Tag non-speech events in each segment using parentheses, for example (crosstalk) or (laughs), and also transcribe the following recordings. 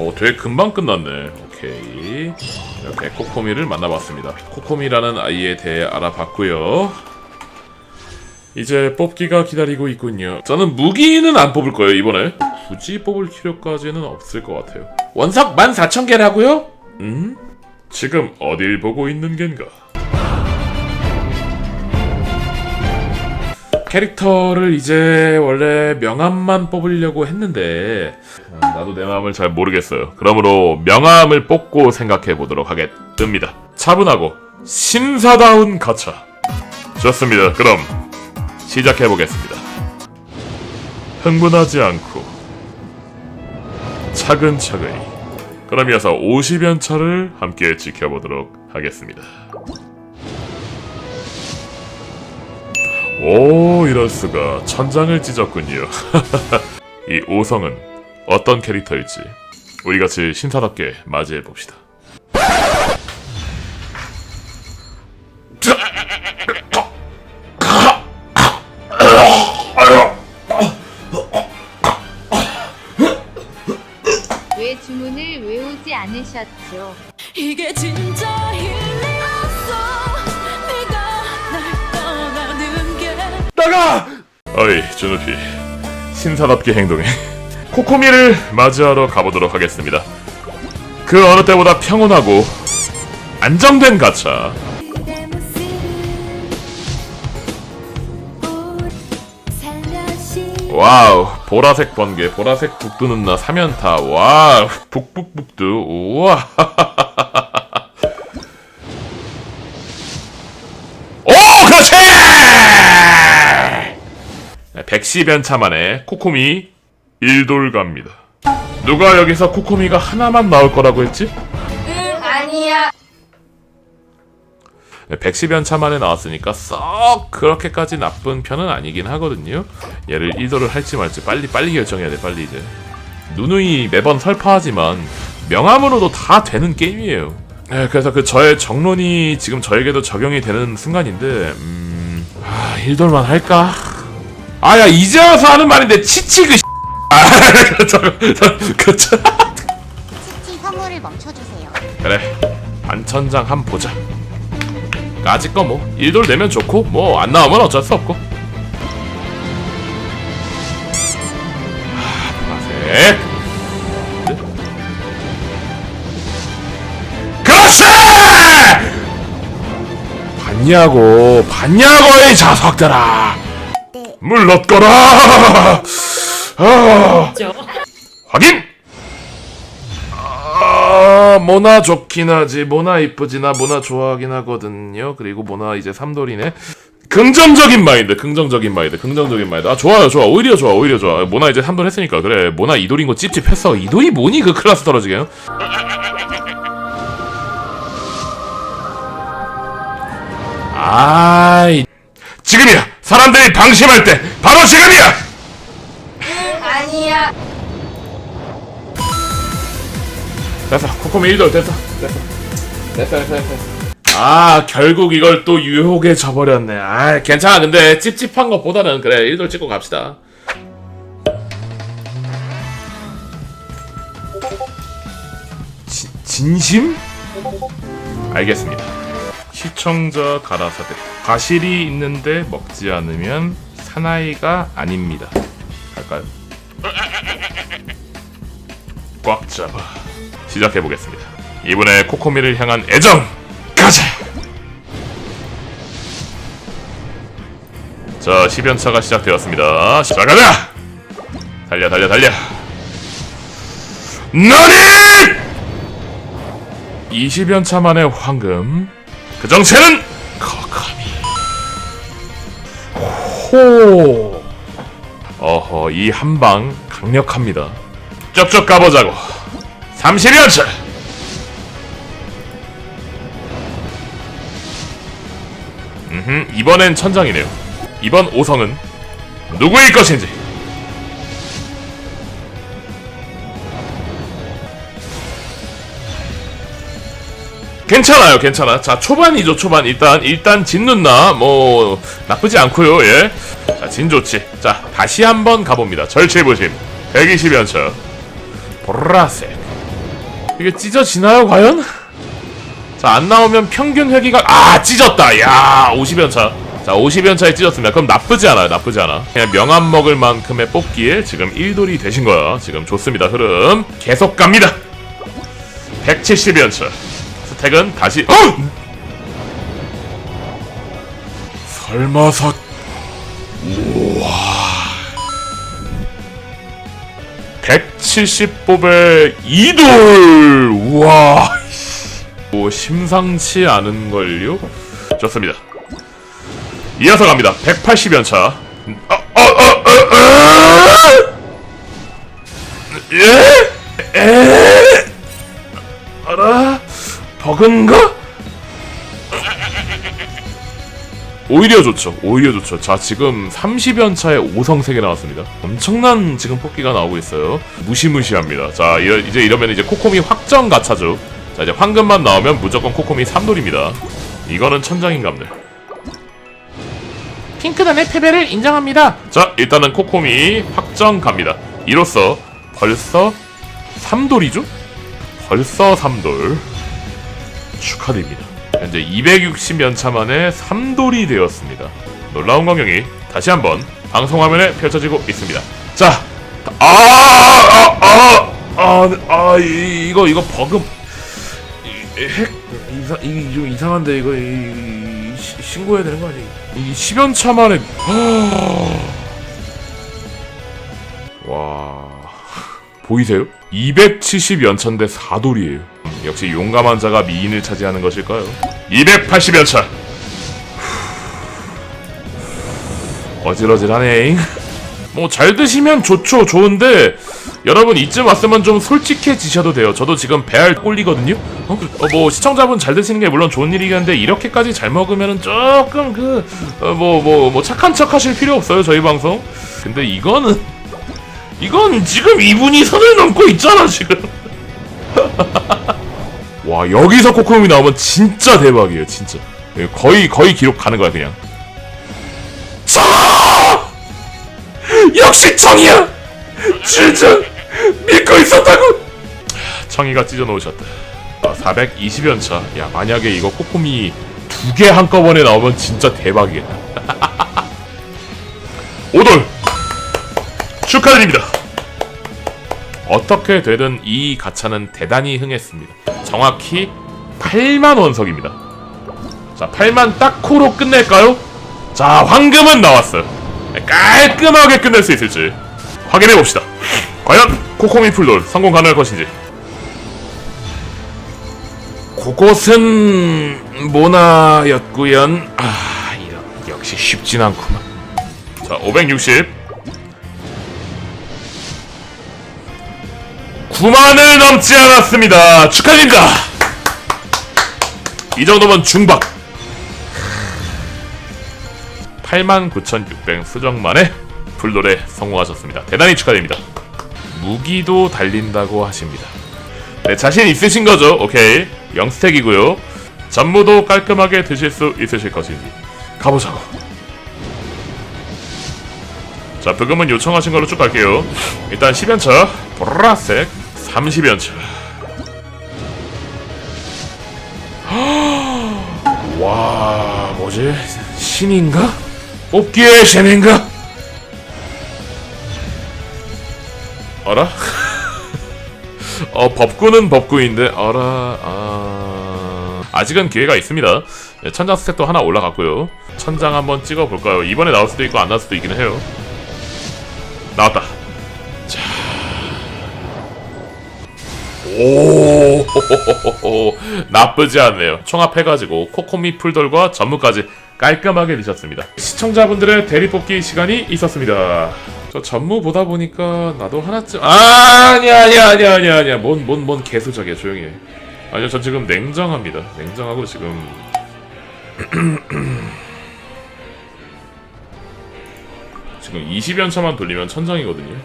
어, 되게 금방 끝났네. 오케이. 이렇게 코코미를 만나봤습니다. 코코미라는 아이에 대해 알아봤고요. 이제 뽑기가 기다리고 있군요. 저는 무기는 안 뽑을 거예요, 이번에. 굳이 뽑을 필요까지는 없을 것 같아요. 원석 14,000개라고요? 음? 지금 어딜 보고 있는 겐가? 캐릭터를 이제 원래 명암만 뽑으려고 했는데 아, 나도 내 마음을 잘 모르겠어요. 그러므로 명암을 뽑고 생각해 보도록 하겠습니다. 차분하고 신사다운 가차. 좋습니다. 그럼 시작해 보겠습니다. 흥분하지 않고 차근차근히 그럼 이어서 50연 차를 함께 지켜보도록 하겠습니다. 오 이럴 수가 천장을 찢었군요. (laughs) 이 오성은 어떤 캐릭터일지 우리 같이 신사답게 맞이해 봅시다. 왜 주문을 외우지 않으셨죠? 준우피 신사답게 행동해. 코코미를 맞이하러 가보도록 하겠습니다. 그 어느 때보다 평온하고 안정된 가차. 와우 보라색 번개 보라색 북두는 나 사면타 와우 북북북두 우와 (laughs) 110 연차 만에 코코미 1돌 갑니다 누가 여기서 코코미가 하나만 나올 거라고 했지? 아니야. 110연차 만에 나왔으니까 썩 그렇게까지 나쁜 편은 아니긴 하거든요. 얘를 1도를 할지 말지 빨리 빨리 결정해야 돼 빨리 이제. 누누이 매번 설파하지만 명함으로도 다 되는 게임이에요. 에, 그래서 그 저의 정론이 지금 저에게도 적용이 되는 순간인데 음... 아 1돌만 할까? 아야 이제 와서 하는 말인데 치치 그 (laughs) 아, 그쵸, 그쵸. 치치 혐오를 멈춰주세요. 그래 반천장 한번 보자 아직 거뭐 1돌 내면 좋고 뭐 안 나오면 어쩔 수 없고 하, 보라색 그렇지 봤냐고 봤냐고 이 자석들아 네. 물렀거라 아, 확인 아, 모나 좋긴 하지. 모나 이쁘지나 모나 좋아하긴 하거든요. 그리고 모나 이제 삼돌이네. 긍정적인 마인드, 긍정적인 마인드, 긍정적인 마인드. 아, 좋아요, 좋아. 오히려 좋아, 오히려 좋아. 모나 이제 삼돌 했으니까. 그래. 모나 이돌인 거 찝찝했어. 이돌이 뭐니? 그 클라스 떨어지게. 아이. 지금이야! 사람들이 방심할 때! 바로 지금이야! 아니야. 됐어 코코미 1돌 됐어 됐어 됐어 됐어 됐어 아 결국 이걸 또 유혹에 져버렸네 아 괜찮아 근데 찝찝한 것보다는 그래 1돌 찍고 갑시다 지, 진심? 알겠습니다 시청자 가라사대 과실이 있는데 먹지 않으면 사나이가 아닙니다 갈까요? (laughs) 꽉 잡아 시작해 보겠습니다. 이번에 코코미를 향한 애정 가자. 자, 10연차가 시작되었습니다. 시작하자. 달려, 달려, 달려. 너니! 20연차 만의 황금. 그 정체는 코코미. 호. 어허, 이 한방 강력합니다. 쪽쪽 가보자고. 30연차! 음, 이번엔 천장이네요. 이번 오성은 누구일 것인지. 괜찮아요, 괜찮아. 자, 초반이죠, 초반. 일단, 일단 진눈나, 뭐, 나쁘지 않고요 예. 자, 진 좋지. 자, 다시 한번 가봅니다. 절체부심. 120연차. 보라색. 이게 찢어지나요 과연? 자 안 나오면 평균 회기가 아 찢었다 야 50연차 자 50연차에 찢었습니다 그럼 나쁘지 않아요 나쁘지 않아 그냥 명함 먹을 만큼의 뽑기에 지금 1돌이 되신 거야 지금 좋습니다 흐름 계속 갑니다 170연차 스택은 다시 어! 설마서 우와 170뽑에 2돌 우와 뭐 심상치 않은 걸요? 좋습니다. 이어서 갑니다. 180연차. 어, 어, 어, 어, 어! 예? 에? 버그인가? 오히려 좋죠. 오히려 좋죠. 자, 지금 30연 차에 5성 3개 나왔습니다. 엄청난 지금 뽑기가 나오고 있어요. 무시무시합니다. 자, 이제 이러면 이제 코코미 확정 가차죠. 자, 이제 황금만 나오면 무조건 코코미 3돌입니다. 이거는 천장인감들. 핑크단의 패배를 인정합니다. 자, 일단은 코코미 확정 갑니다. 이로써 벌써 3돌이죠? 벌써 3돌. 축하드립니다. 현재 260연차 만에 3돌이 되었습니다. 놀라운 광경이 다시 한번 방송 화면에 펼쳐지고 있습니다. 자, 아, 아, 아, 아, 아, 이, 이거 이거 이- 핵 이상 이게 좀 이상한데 이거 이, 이, 시- 신고해야 되는 거 아니? 이 10연차 만에 (gasps) 와 보이세요? 270 연차인데 4돌이에요. 역시 용감한 자가 미인을 차지하는 것일까요? 280연차. 어질어질하네. 뭐 잘 드시면 좋죠, 좋은데 여러분 이쯤 왔으면 좀 솔직해지셔도 돼요. 저도 지금 배알 꼴리거든요. 어, 어, 뭐 시청자분 잘 드시는 게 물론 좋은 일이긴 한데 이렇게까지 잘 먹으면은 조금 그뭐뭐뭐 착한 척 하실 필요 없어요, 저희 방송. 근데 이거는 이건 지금 2분이 선을 넘고 있잖아, 지금. (laughs) 와, 여기서 코코미 나오면 진짜 대박이에요, 진짜. 예, 거의 거의 기록 가는 거야, 그냥. 청! 역시 청이야! 진짜 믿고 있었다고! 청이가 찢어 놓으셨다. 420연 차. 야, 만약에 이거 코코미 두 개 한꺼번에 나오면 진짜 대박이겠다. (laughs) 5돌! 축하드립니다. 어떻게 되든 이 가차는 대단히 흥했습니다. 정확히 8만 원석입니다. 자, 8만 딱코로 끝낼까요? 자, 황금은 나왔어요. 깔끔하게 끝낼 수 있을지 확인해 봅시다. 과연 코코미 풀돌 성공 가능할 것인지. 그곳은 모나였구연. 아, 이런 역시 쉽진 않구만. 자, 560. 9만을 넘지 않았습니다. 축하드립니다. 이 정도면 중박. 89,600 수정 만에 불돌에 성공하셨습니다. 대단히 축하드립니다. 무기도 달린다고 하십니다. 네, 자신 있으신 거죠? 오케이. 영스택이고요. 전무도 깔끔하게 드실 수 있으실 것인지. 가보자고. 자, 부금은 요청하신 걸로 쭉 갈게요. 일단 10연차, 보라색, 30연차. (gasps) 와, 뭐지? 신인가? 뽑기의 신인가? 알아? (laughs) 어, 법구는 법구인데, 알아, 아. 아직은 기회가 있습니다. 네, 천장 스택도 하나 올라갔고요. 천장 한번 찍어볼까요? 이번에 나올 수도 있고 안 나올 수도 있기는 해요. 오, (laughs) 나쁘지 않네요. 총합해가지고 코코미 풀돌과 전무까지 깔끔하게 드셨습니다. 시청자분들의 대리뽑기 시간이 있었습니다. 저 전무 보다 보니까 나도 하나쯤 아, 아니야 아니야 아니야 아니야 아니야 뭔뭔뭔 개소작이야 조용히 해. 아니요 전 지금 냉정합니다. 냉정하고 지금 (clears throat) 지금 20연차만 돌리면 천장이거든요.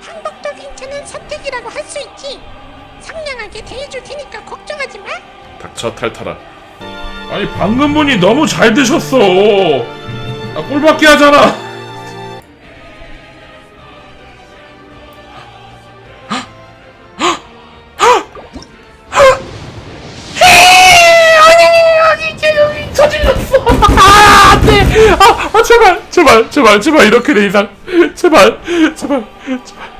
한국도 괜찮은 선택이라고 할 수 있지. 상냥하게 대해줄 테니까 걱정하지 마. 닥쳐 탈탈아. 아니 방금 분이 너무 잘 드셨어. 아 꼴밖에 하잖아. 제발 제발 이렇게 내 이상 제발 제발 제발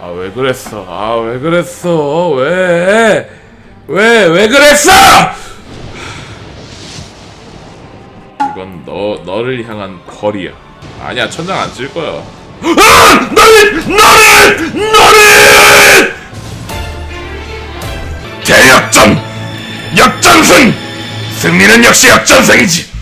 아 왜 그랬어 아 왜 그랬어 왜 왜, 왜 그랬어! 이건 너, 너를 향한 벌이야. 아니야, 천장 안찔 거야. 아! 너를! 너를! 너를! 역전승! 승리는 역시 역전승이지!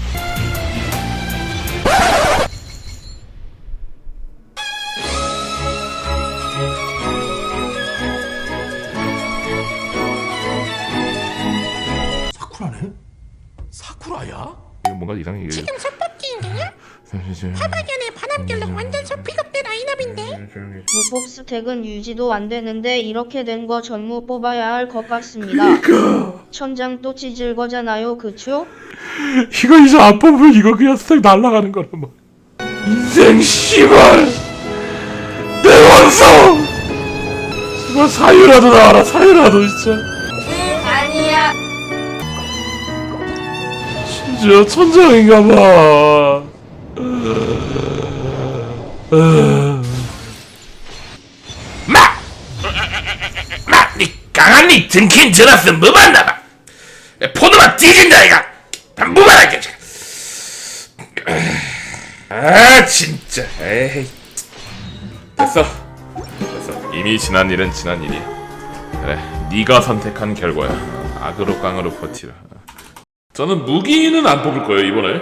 사쿠라네? 사쿠라야? 이거 뭔가 이상해. 지금 선법기인가요? 파박연의 바람결로 완전 소피 급대 라인업인데 무법 스택은 유지도 안 되는데 이렇게 된 거 전무 뽑아야 할 것 같습니다. 천장 또 찢을 거잖아요, 그쵸? 이거 이제 안 뽑으면 이거 그냥 쓱 날아가는 거란 말. 인생 씨발 내 원성 씨발 사유라도 나와라 사유라도 진짜 응 아니야. 심지어 천장인가봐 마! 마! 니 강한 니 등킨 전화쓰면 뭐 만나봐. 포도만 뒤진다 이가. 무말하게 아 진짜. 에이. 됐어. 됐어. 이미 지난 일은 지난 일이야 그래 네가 선택한 결과야. 악으로 깡으로 버티라. 저는 무기는 안 뽑을 거예요 이번에